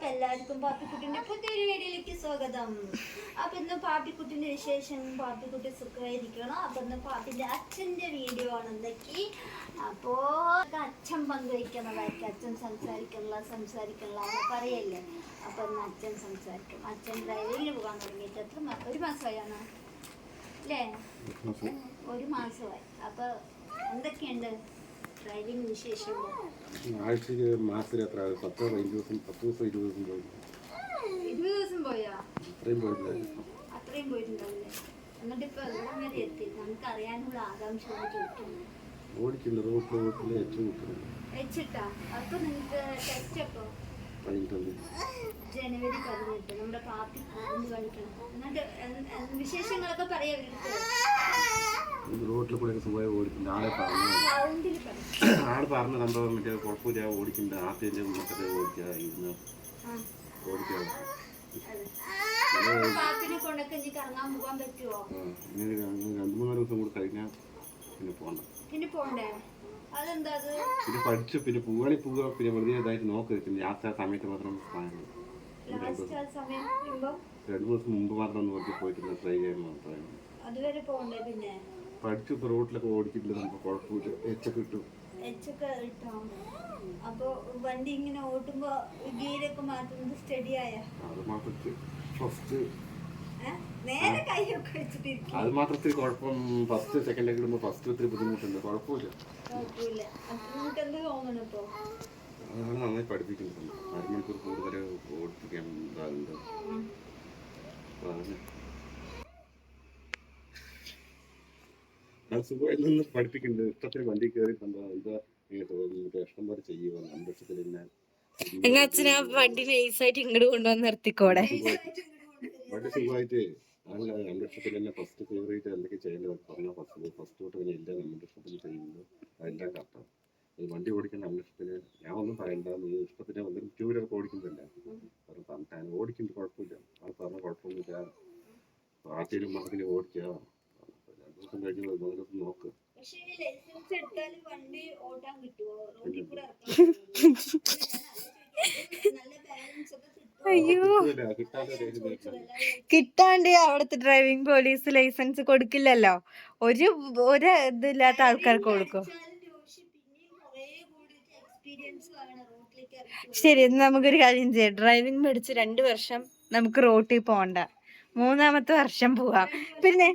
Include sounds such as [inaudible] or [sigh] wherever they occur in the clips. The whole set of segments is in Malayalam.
അപ്പൊ എല്ലാവർക്കും പാപ്പിക്കുട്ടിന്റെ പുതിയൊരു വീഡിയോയിലേക്ക് സ്വാഗതം. അപ്പൊ ഇന്ന് പാപ്പിക്കുട്ടിന്റെ വിശേഷം പാപ്പിക്കുട്ടി സുഖമായിരിക്കണം? അപ്പൊ ഇന്ന് പാപ്പിന്റെ അച്ഛന്റെ വീഡിയോ ആണ് എന്തൊക്കെ അപ്പോ അച്ഛൻ പങ്കുവയ്ക്കുന്നതായിരിക്കും. അച്ഛൻ സംസാരിക്കണില്ല സംസാരിക്കണില്ല എന്ന് പറയല്ലേ? അപ്പൊ ഇന്ന് അച്ഛൻ സംസാരിക്കും. അച്ഛൻ ഡ്രൈവിങ്ങിന് പോകാൻ തുടങ്ങിയിട്ട് എത്ര ഒരു മാസമായാണ്? അല്ലേ? ഒരു മാസമായി. അപ്പൊ എന്തൊക്കെയുണ്ട്? ആഴ്ചക്ക് മാസത്തിൽ എത്ര? പത്തോ പതിനഞ്ച് ദിവസം പത്ത് ദിവസം ഇരുപത് ദിവസം പോയി. ഇരുപത് ദിവസം പോയാ? അത്രയും പോയിട്ടില്ല അത്രയും പോയിട്ടുണ്ടാവില്ലേ? എന്നിട്ട് ഇപ്പൊ എവിടെ വരെ എത്തി. നമുക്ക് അറിയാനുള്ള ആകാംക്ഷ ഓടിക്കുന്നു റോഡ് റോട്ടിൽ വെച്ചിട്ടാ? അപ്പൊ നിങ്ങൾക്ക് ടെസ്റ്റ് അപ്പൊ ജനുവരി പതിനെട്ട് നമ്മുടെ പാപ്പി എന്നിട്ട് വിശേഷങ്ങളൊക്കെ പറയാ. റോട്ടിൽ കൂടെ സുഖമായി ഓടിക്കില്ല ആളെ പറഞ്ഞു. ആൾ പറഞ്ഞ സംഭവം മറ്റേ കുഴപ്പമില്ല ഓടിക്കുന്നുണ്ട് ആദ്യത്തെ മക്കളെ ഓടിക്കുക ഇരുന്ന് ഓടിക്കുക. രണ്ട് രണ്ട് മൂന്ന് ദിവസം കൂടി കഴിഞ്ഞാൽ പിന്നെ പോകണ്ട പിന്നെ അതെന്താ അത്? പിന്നെ പഠിച്ചു പിന്നെ പോവാണി പോവുക പിന്നെ വെറുതെ ഇതായിട്ട് നോക്കരുത് പിന്നെ യാത്ര സമയത്ത് മാത്രം കാണുന്നത് ലാസ്റ്റ് ആ സമയത്ത് വരുമ്പോ രണ്ട് മൂന്ന് ദിവസം മുമ്പ് മാത്രം ഒന്ന് വെറുതെ പോയിട്ടില്ല ട്രൈ ചെയ്യാൻ മാത്രമേ അതുവരെ പിന്നെ? പഠിച്ചു ഇപ്പൊ റോട്ടിലൊക്കെ ഓടിക്കില്ല നമുക്ക് കുഴപ്പമില്ല. എച്ചൊക്കെ കിട്ടും എച്ചൊക്കെ അപ്പൊ വണ്ടി ഇങ്ങനെ ഓട്ടുമ്പോ ഗിയറൊക്കെ മാറ്റുന്നത് സ്റ്റഡി ആയ? അത് ഫസ്റ്റ് അത് മാത്രത്തിൽ കുഴപ്പം ഫസ്റ്റ് സെക്കൻഡ് ഒക്കെ ഫസ്റ്റ് ഒത്തിരി ബുദ്ധിമുട്ടുണ്ട്. കുഴപ്പമില്ല. അതാണ് നന്നായി പഠിപ്പിക്കുന്നുണ്ട്. അരമണിക്കൂർ കൂടുതൽ ഓടിപ്പിക്കാൻ ഇതാകുന്നുണ്ട്. അത് സുഖമായി നിന്ന് പഠിപ്പിക്കുന്നുണ്ട്. ഇഷ്ടത്തിന് വണ്ടി കയറി കണ്ടോ ഇത് മറ്റേ ഇഷ്ടം പോലെ ചെയ്യുക നമ്മുടെ എങ്ങ അച്ഛനാ വണ്ടി നൈസായിട്ട് ഇങ്ങോട്ട് കൊണ്ടുവന്ന് നിർത്തിക്കോടെ? വളരെ അല്ല നമ്മുടെ ഇഷ്ടത്തിൽ തന്നെ ഫസ്റ്റ് ഫേവറേറ്റ് എന്തൊക്കെ ചെയ്യേണ്ടത് പറഞ്ഞാൽ ഫസ്റ്റ് ഫസ്റ്റ് തൊട്ട് കഴിഞ്ഞാൽ എല്ലാം നമ്മുടെ ഇഷ്ടത്തിൽ ചെയ്യുന്നത് അതെല്ലാം കറക്റ്റാണ് ഈ വണ്ടി ഓടിക്കുന്ന നമ്മുടെ ഇഷ്ടത്തിന് ഞാൻ ഒന്നും പറയണ്ട. നീ ഇഷ്ടത്തിന് വന്നിട്ട് ടൂ വീലർ ഓടിക്കുന്നില്ല കാരണം പറഞ്ഞാൽ ഓടിക്കുന്നത് കുഴപ്പമില്ല. ആ പറഞ്ഞ കുഴപ്പമൊന്നുമില്ല. ആദ്യം മകനെ ഓടിക്കുക രണ്ടു ദിവസം കഴിഞ്ഞ് മൂന്ന് ദിവസം നോക്ക്? നല്ല ബാലൻസ് ഒക്കെ? അയ്യോ. കിട്ടാണ്ട് അവിടുത്തെ ഡ്രൈവിംഗ് പോലീസ് ലൈസൻസ് കൊടുക്കില്ലല്ലോ. ഒരു ഒരു ഇതില്ലാത്ത ആൾക്കാർക്ക് കൊടുക്കും. ശരി നമുക്കൊരു കാര്യം ചെയ്യാം. ഡ്രൈവിംഗ് പഠിച്ച് രണ്ട് വർഷം നമുക്ക് റോട്ടിൽ പോകണ്ട മൂന്നാമത്തെ വർഷം പോവാം. പിന്നെ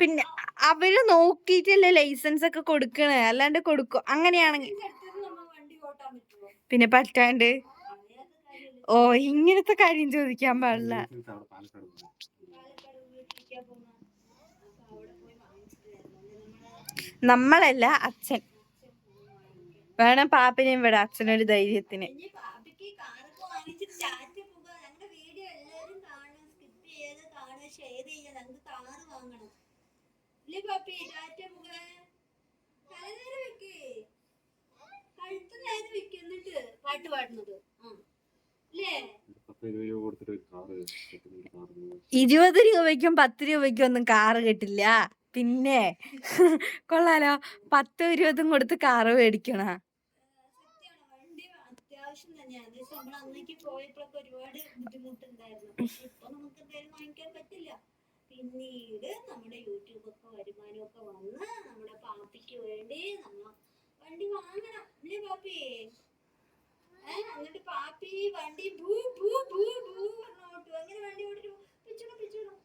പിന്നെ അവർ നോക്കിയിട്ടല്ലേ ലൈസൻസ് ഒക്കെ കൊടുക്കണേ. അല്ലാണ്ട് കൊടുക്കും. അങ്ങനെയാണെങ്കിൽ നമ്മ വണ്ടി ഓട്ടാൻ പറ്റുമോ പിന്നെ പറ്റാണ്ട് ഓ ഇങ്ങനത്തെ കാര്യം ചോദിക്കാൻ പാടില്ല. നമ്മളല്ല അച്ഛൻ. വേണം പാപ്പിനെയും വിടാം അച്ഛനൊരു ധൈര്യത്തിന്. പാട്ട് പാടുന്നത്. ആ ഇരുപത് രൂപയ്ക്കും പത്ത് രൂപയ്ക്കും ഒന്നും കാറ് കിട്ടില്ല. പിന്നെ കൊള്ളാലോ പത്തും ഇരുപതും കൊടുത്ത് കാറ് മേടിക്കണ. പിന്നീട് നമ്മുടെ യൂട്യൂബൊക്കെ വരുമാനമൊക്കെ വന്ന് നമ്മുടെ പാപ്പിക്ക് വേണ്ടി നമ്മ വണ്ടി വാങ്ങണം. അല്ലേ പാപ്പി? എന്നിട്ട് പാപ്പി വണ്ടി ഭൂ ഭൂ ഭൂ ഭൂ പറഞ്ഞോട്ടു അങ്ങനെ വണ്ടി ഓടിച്ചു പിച്ചണം പിച്ചണം.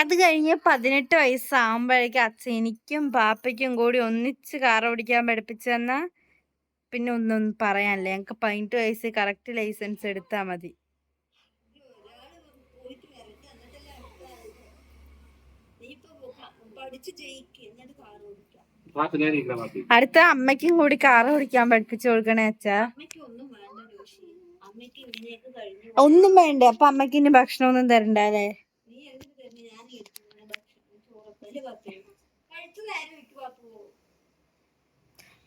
അത് കഴിഞ്ഞ് പതിനെട്ട് വയസ്സാകുമ്പോഴേക്കും അച്ഛൻ എനിക്കും പാപ്പയ്ക്കും കൂടി ഒന്നിച്ച് കാർ ഓടിക്കാൻ പഠിപ്പിച്ചു തന്നാ പിന്നെ ഒന്നും പറയാനില്ല. ഞങ്ങൾക്ക് പതിനെട്ട് വയസ്സ് കറക്റ്റ് ലൈസൻസ് എടുത്താൽ മതി. പഠിച്ച് പോയിട്ട് അടുത്ത അമ്മയ്ക്കും കൂടി കാറ് ഓടിക്കാൻ പഠിപ്പിച്ചു കൊടുക്കണേ അച്ഛാ. ഒന്നും വേണ്ട അപ്പൊ അമ്മയ്ക്ക് ഇനി ഭക്ഷണം ഒന്നും തരണ്ടല്ലേ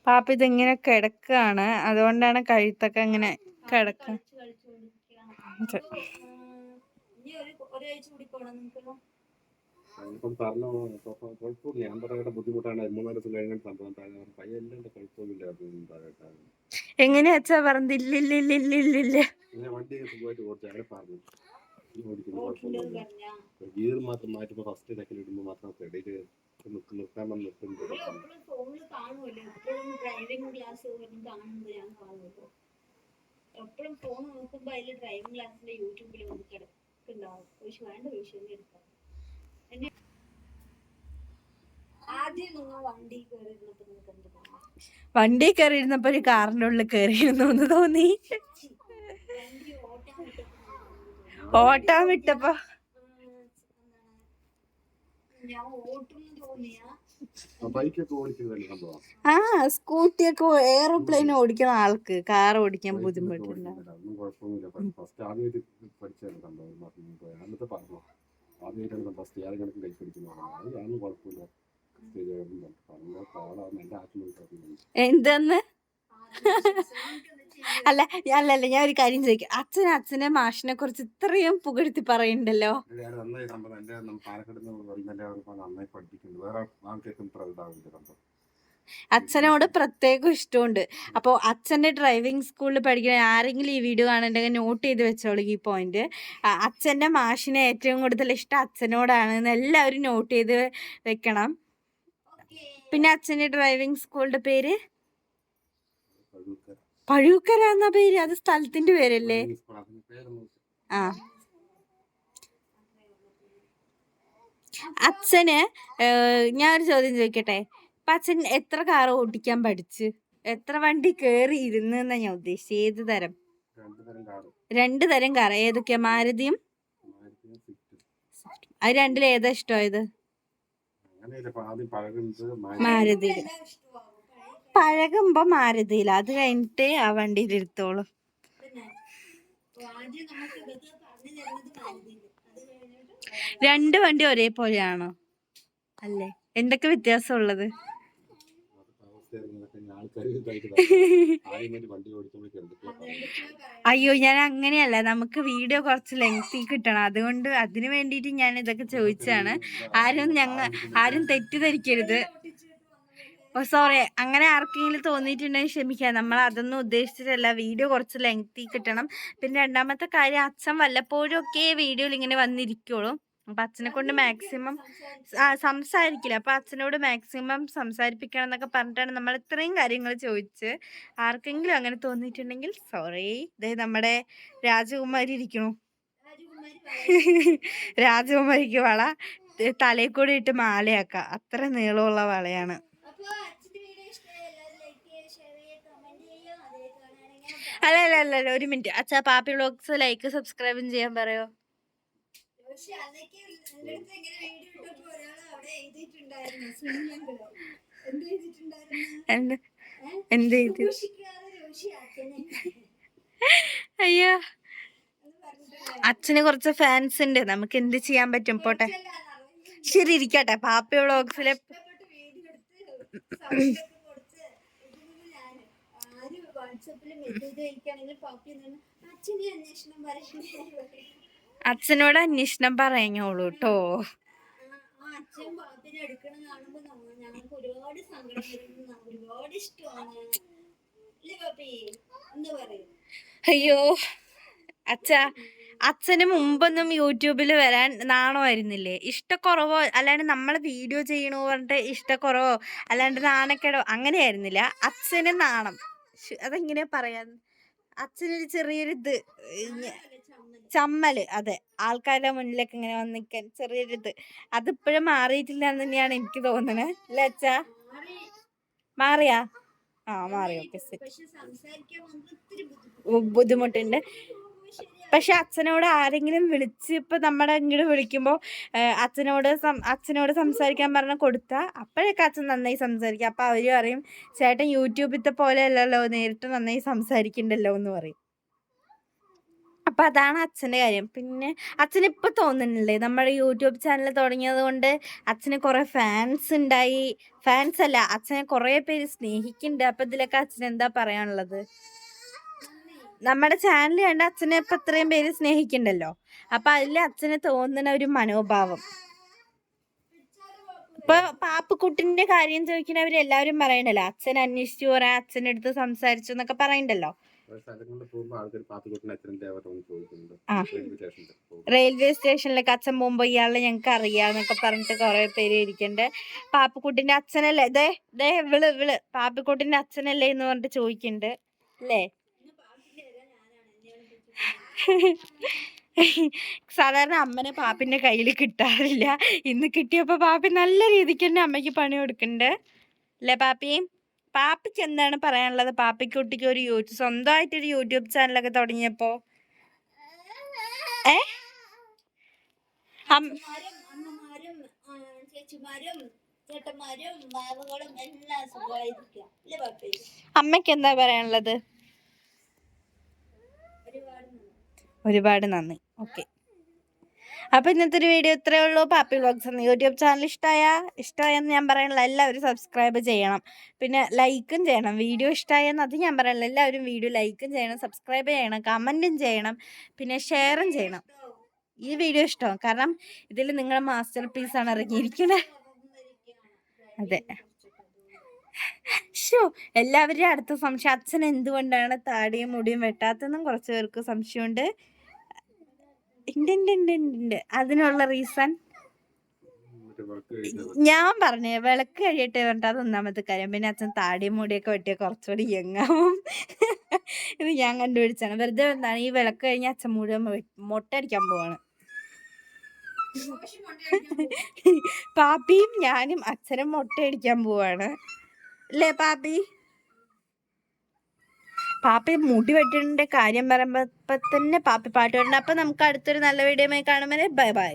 പാപ്പു ഇതിങ്ങനെ കിടക്കാണ്. അതുകൊണ്ടാണ് കഴുത്തൊക്കെ ഇങ്ങനെ കിടക്ക ഒരാഴ്ച കൂടി പോണം നിനക്കല്ലോ ഇപ്പം പറഞ്ഞു കുഴപ്പമില്ല. ഞാൻ പറയുന്ന ബുദ്ധിമുട്ടാണ്. മൂന്നാൽ ദിവസം കഴിഞ്ഞാൽ സംഭവം താഴെ പയ്യ എല്ലാം കുഴപ്പമൊന്നുമില്ല. എങ്ങനെയാ അച്ഛാ പറഞ്ഞത്? ഇല്ലില്ലില്ലില്ലില്ല ഇങ്ങനെ വണ്ടിയൊക്കെ സുഖമായിട്ട് ഓടിച്ചു അങ്ങനെ പറഞ്ഞു. ഈ ഓടിക്കുന്നത് ഓട്ടുണ്ടെന്ന് കുഴപ്പമൊന്നുമില്ല. പറഞ്ഞാ ഗിയർ മാത്രം മാറ്റുമ്പോൾ ഫസ്റ്റ് സെക്കൻഡ് ഇടുമ്പോൾ മാത്രം നിർത്താൻ വന്ന് നിർത്തുന്നത് എപ്പോഴും ഡ്രൈവിംഗ് ക്ലാസ് ഞാൻ കാണുമല്ലോ എപ്പോഴും ഫോൺ നോക്കുമ്പോൾ അതിൽ ഡ്രൈവിംഗ് ക്ലാസ്സിന്റെ യൂട്യൂബിൽ വന്ന് കിടക്കുന്നുണ്ടാവും. പക്ഷെ വേണ്ട വിഷയം എടുക്കാം എന്നെ ആദ്യം നിങ്ങൾ വണ്ടി കയറിയിരുന്നപ്പോൾ നിങ്ങൾക്ക് എന്ത് തോന്നി? വണ്ടി കയറി ഇരുന്നപ്പോ ഒരു കാറിന്റെ ഉള്ളിൽ കയറിയിരുന്നു എന്ന് തോന്നി. ഓട്ടാൻ വിട്ടപ്പോ ഞാൻ സ്കൂട്ടി തോന്നിയാ. ബൈക്കൊക്കെ ഓടിക്കുന്നതല്ലേ സംഭവം ആ സ്കൂട്ടിയൊക്കെ എയറോപ്ലെയിൻ ഓടിക്കുന്ന ആൾക്ക് കാർ ഓടിക്കാൻ ബുദ്ധിമുട്ടില്ല. ഒന്നും കുഴപ്പമൊന്നുമില്ല. ഫസ്റ്റ് ആദ്യമായിട്ടാണ് ഏറെ കണക്ക് കൈ പിടിക്കുന്നത് [laughs] എന്തെന്ന്? അല്ല അല്ലല്ല ഞാൻ ഒരു കാര്യം ചോദിക്കാം. അച്ഛൻ അച്ഛനെ മാഷിനെ കുറിച്ച് ഇത്രയും പുകഴ്ത്തി പറയണ്ടല്ലോ അച്ഛനോട് പ്രത്യേകം ഇഷ്ടമുണ്ട്. അപ്പോൾ അച്ഛന്റെ ഡ്രൈവിംഗ് സ്കൂളിൽ പഠിക്കുന്ന ആരെങ്കിലും ഈ വീഡിയോ കാണണ്ടെങ്കിൽ നോട്ട് ചെയ്ത് വെച്ചോളൂ ഈ പോയിന്റ് അച്ഛന്റെ മാഷിനെ ഏറ്റവും കൂടുതൽ ഇഷ്ടം അച്ഛനോടാണ് എന്ന് എല്ലാവരും നോട്ട് ചെയ്ത് വെക്കണം. പിന്നെ അച്ഛന്റെ ഡ്രൈവിംഗ് സ്കൂളിന്റെ പേര്? പഴുക്കര എന്ന പേര്? അത് സ്ഥലത്തിന്റെ പേരല്ലേ? ആ. അച്ഛന് ഞാൻ ഒരു ചോദ്യം ചോദിക്കട്ടെ? ഇപ്പൊ അച്ഛൻ എത്ര കാർ ഓടിക്കാൻ പഠിച്ച്? എത്ര വണ്ടി കേറി ഇരുന്ന് എന്നാ ഞാൻ ഉദ്ദേശിച്ചത് ഏത് തരം? രണ്ടു തരം കാർ ഏതൊക്കെയാ? മാരുതിയും? അത് രണ്ടിൽ ഏതാ ഇഷ്ടമായത്? അങ്ങനെയല്ല ഇപ്പൊ ആദ്യം പഴകുന്നത് മാരുതി പഴകുമ്പോ മാരുതിയില്ല അത് കഴിഞ്ഞിട്ട് ആ വണ്ടിയിൽ എടുത്തോളും രണ്ട് വണ്ടി ഒരേപോലെയാണോ? അല്ലേ? എന്തൊക്കെ വ്യത്യാസം ഉള്ളത് ആൾക്കാർ ഇതായിട്ട് ആദ്യമായിട്ട് വണ്ടി ഓടിക്കുമ്പോഴേക്കും എന്തൊക്കെയാ പറയുന്നത് അയ്യോ ഞാൻ അങ്ങനെയല്ല. നമുക്ക് വീഡിയോ കുറച്ച് ലെങ്തി കിട്ടണം. അതുകൊണ്ട് അതിനു വേണ്ടിയിട്ട് ഞാൻ ഇതൊക്കെ ചോദിച്ചാണ് ആരും ഞങ്ങൾ ആരും തെറ്റിദ്ധരിക്കരുത്. ഓ സോറി അങ്ങനെ ആർക്കെങ്കിലും തോന്നിയിട്ടുണ്ടെങ്കിൽ ക്ഷമിക്കാം. നമ്മൾ അതൊന്നും ഉദ്ദേശിച്ചിട്ടല്ല. വീഡിയോ കുറച്ച് ലെങ്തി കിട്ടണം. പിന്നെ രണ്ടാമത്തെ കാര്യം അച്ഛൻ വല്ലപ്പോഴും ഒക്കെ വീഡിയോയിൽ ഇങ്ങനെ വന്നിരിക്കുള്ളൂ. അപ്പൊ അച്ഛനെ കൊണ്ട് മാക്സിമം സംസാരിക്കില്ല. അപ്പൊ അച്ഛനോട് മാക്സിമം സംസാരിപ്പിക്കണം എന്നൊക്കെ പറഞ്ഞിട്ടാണ് നമ്മൾ ഇത്രയും കാര്യങ്ങൾ ചോദിച്ച്. ആർക്കെങ്കിലും അങ്ങനെ തോന്നിയിട്ടുണ്ടെങ്കിൽ സോറി ഇതേ നമ്മുടെ രാജകുമാരി ഇരിക്കണു. രാജകുമാരി [laughs] രാജകുമാരിക്ക് വള തലയിൽ കൂടി ഇട്ട് മാലയാക്ക. അത്ര നീളമുള്ള വളയാണ്. അല്ല അല്ല അല്ല അല്ല, ഒരു മിനിറ്റ് അച്ഛാ പാപ്പി വ്ളോഗ്സ് ലൈക്ക് സബ്സ്ക്രൈബും ചെയ്യാൻ പറയോ? പക്ഷെ അന്നൊക്കെ എന്റെ അടുത്ത് ഇങ്ങനെ വീഡിയോ ഇട്ടപ്പോ ഒരാൾ അവിടെ എഴുതിയിട്ടുണ്ടായിരുന്നു എന്ത് എഴുതിയിട്ടുണ്ടായിരുന്നു? എന്ത്? അയ്യോ. അച്ഛന് കുറച്ച് ഫാൻസ് ഉണ്ട്. നമുക്ക് എന്ത് ചെയ്യാൻ പറ്റും? പോട്ടെ. ശരി ഇരിക്കട്ടെ. പാപ്പി വ്ളോഗ്സിലെ വാട്സപ്പിൽ മെസ്സേജ് അയക്കുകയാണെങ്കിൽ പാപ്പി അച്ഛനെ അന്വേഷണം പറയണ്ടേ അച്ഛനോട് അന്വേഷണം പറഞ്ഞോളൂ കേട്ടോ ഞങ്ങൾക്ക് ഒരുപാട് ഒരുപാട് അയ്യോ അച്ഛ അച്ഛന് മുമ്പൊന്നും യൂട്യൂബിൽ വരാൻ നാണമായിരുന്നില്ലേ? ഇഷ്ടക്കുറവോ അല്ലാണ്ട് നമ്മൾ വീഡിയോ ചെയ്യണോ പറഞ്ഞിട്ട് ഇഷ്ടക്കുറവോ അല്ലാണ്ട് നാണക്കേടോ അങ്ങനെയായിരുന്നില്ല. അച്ഛന് നാണം. അതെങ്ങനെയാ പറയാ അച്ഛനൊരു ചെറിയൊരു ഇത് ഇങ്ങ- ചമ്മൽ. അതെ. ആൾക്കാരുടെ മുന്നിലേക്ക് ഇങ്ങനെ വന്ന് നിൽക്കാൻ ചെറിയൊരിത്. അതിപ്പോഴും മാറിയിട്ടില്ല എന്ന് തന്നെയാണ് എനിക്ക് തോന്നുന്നത് അല്ലേ അച്ഛാ? മാറിയാ? ആ മാറി. ഓക്കെ ബുദ്ധിമുട്ടുണ്ട്. പക്ഷെ അച്ഛനോട് ആരെങ്കിലും വിളിച്ച് ഇപ്പൊ നമ്മുടെ ഇങ്ങോട്ട് വിളിക്കുമ്പോൾ അച്ഛനോട് അച്ഛനോട് സംസാരിക്കാൻ പറഞ്ഞ കൊടുത്ത അപ്പോഴൊക്കെ അച്ഛൻ നന്നായി സംസാരിക്കും. അപ്പൊ അവർ പറയും ചേട്ടൻ യൂട്യൂബിലത്തെ പോലെ അല്ലല്ലോ നേരിട്ട് നന്നായി സംസാരിക്കണ്ടല്ലോ എന്ന് പറയും. അപ്പൊ അതാണ് അച്ഛന്റെ കാര്യം. പിന്നെ അച്ഛന് ഇപ്പൊ തോന്നുന്നില്ലേ നമ്മുടെ യൂട്യൂബ് ചാനൽ തുടങ്ങിയത് കൊണ്ട് അച്ഛന് കുറെ ഫാൻസ് ഉണ്ടായി. ഫാൻസ് അല്ല അച്ഛനെ കുറേ പേര് സ്നേഹിക്കുന്നുണ്ട് അപ്പൊ ഇതിലൊക്കെ അച്ഛൻ എന്താ പറയാനുള്ളത്? നമ്മുടെ ചാനൽ കണ്ട് അച്ഛനെ ഇപ്പൊ ഇത്രയും പേര് സ്നേഹിക്കണ്ടല്ലോ. അപ്പൊ അതിൽ അച്ഛന് തോന്നുന്ന ഒരു മനോഭാവം. ഇപ്പൊ പാപ്പുക്കുട്ടിന്റെ കാര്യം ചോദിക്കുന്നവരെല്ലാവരും പറയണ്ടല്ലോ അച്ഛൻ അന്വേഷിച്ചു പറയാൻ അച്ഛന്റെ അടുത്ത് സംസാരിച്ചു എന്നൊക്കെ പറയണ്ടല്ലോ. റെയിൽവേ സ്റ്റേഷനിലേക്ക് അച്ഛൻ പോകുമ്പോ ഇയാളെ ഞങ്ങൾക്ക് അറിയാന്നൊക്കെ പറഞ്ഞിട്ട് കുറെ പേര് ഇരിക്കണ്ട്. പാപ്പക്കുട്ടിന്റെ അച്ഛനല്ലേ? ദേ ദേ വിൾ വിൾ. പാപ്പിക്കുട്ടിന്റെ അച്ഛനല്ലേ എന്ന് പറഞ്ഞിട്ട് ചോദിക്കണ്ട്. അല്ലേ? സാധാരണ അമ്മനെ പാപ്പിന്റെ കയ്യിൽ കിട്ടാറില്ല. ഇന്ന് കിട്ടിയപ്പോ പാപ്പി നല്ല രീതിക്ക് തന്നെ അമ്മയ്ക്ക് പണി കൊടുക്കണ്ട്. അല്ലേ പാപ്പി? പാപ്പിക്ക് എന്താണ് പറയാനുള്ളത്? പാപ്പിക്കുട്ടിക്ക് ഒരു യൂട്യൂബ് സ്വന്തമായിട്ടൊരു യൂട്യൂബ് ചാനലൊക്കെ തുടങ്ങിയപ്പോ? ഏ? അമ്മയ്ക്ക് അമ്മയ്ക്ക് എന്താ പറയാനുള്ളത്. ഒരുപാട് നന്ദി. ഓക്കെ. അപ്പൊ ഇന്നത്തെ ഒരു വീഡിയോ ഇത്രയേ ഉള്ളൂ. പാപ്പി വ്ളോഗ്സ് എന്ന യൂട്യൂബ് ചാനൽ ഇഷ്ടമായ? ഇഷ്ടമായെന്ന് ഞാൻ പറയാനുള്ള എല്ലാവരും സബ്സ്ക്രൈബ് ചെയ്യണം. പിന്നെ ലൈക്കും ചെയ്യണം. വീഡിയോ ഇഷ്ടമായെന്ന് അത് ഞാൻ പറയാനുള്ള എല്ലാവരും വീഡിയോ ലൈക്കും ചെയ്യണം സബ്സ്ക്രൈബ് ചെയ്യണം കമന്റും ചെയ്യണം പിന്നെ ഷെയറും ചെയ്യണം. ഈ വീഡിയോ ഇഷ്ടം കാരണം ഇതിൽ നിങ്ങളുടെ മാസ്റ്റർ പീസാണ് ഇറങ്ങിയിരിക്കുന്നത് അതെ. ഷോ എല്ലാവരുടെയും അടുത്ത സംശയം. അച്ഛൻ എന്തുകൊണ്ടാണ് താടിയും മുടിയും വെട്ടാത്തതെന്നും കുറച്ച് പേർക്ക് സംശയമുണ്ട്. ഉണ്ട് ഉണ്ട് ഉണ്ട് ഉണ്ട് ഉണ്ട് അതിനുള്ള റീസൺ ഞാൻ പറഞ്ഞു വിളക്ക് കഴിയട്ടെ പറഞ്ഞിട്ട് അത് ഒന്നാമത്തെ കാര്യം. പിന്നെ അച്ഛൻ താടിയും മുടിയൊക്കെ വെട്ടിയ കുറച്ചുകൂടി യങ്ങാവും ഇത് ഞാൻ കണ്ടുപിടിച്ചാണ് വെറുതെ എന്താണ് ഈ വിളക്ക് കഴിഞ്ഞ അച്ഛൻ മുഴുവൻ മൊട്ടടിക്കാൻ പോവാണ്. പാപ്പിയും ഞാനും അച്ഛനും മുട്ടയടിക്കാൻ പോവാണ്. അല്ലേ പാപ്പി? പാപ്പി മുടി വെട്ടിന്റെ കാര്യം പറയുമ്പോ തന്നെ പാപ്പി പാട്ട് പാടുന്നുണ്ട് അപ്പൊ നമുക്ക് അടുത്തൊരു നല്ല വീഡിയോ കാണുമ്പോൾ ബൈ ബൈ.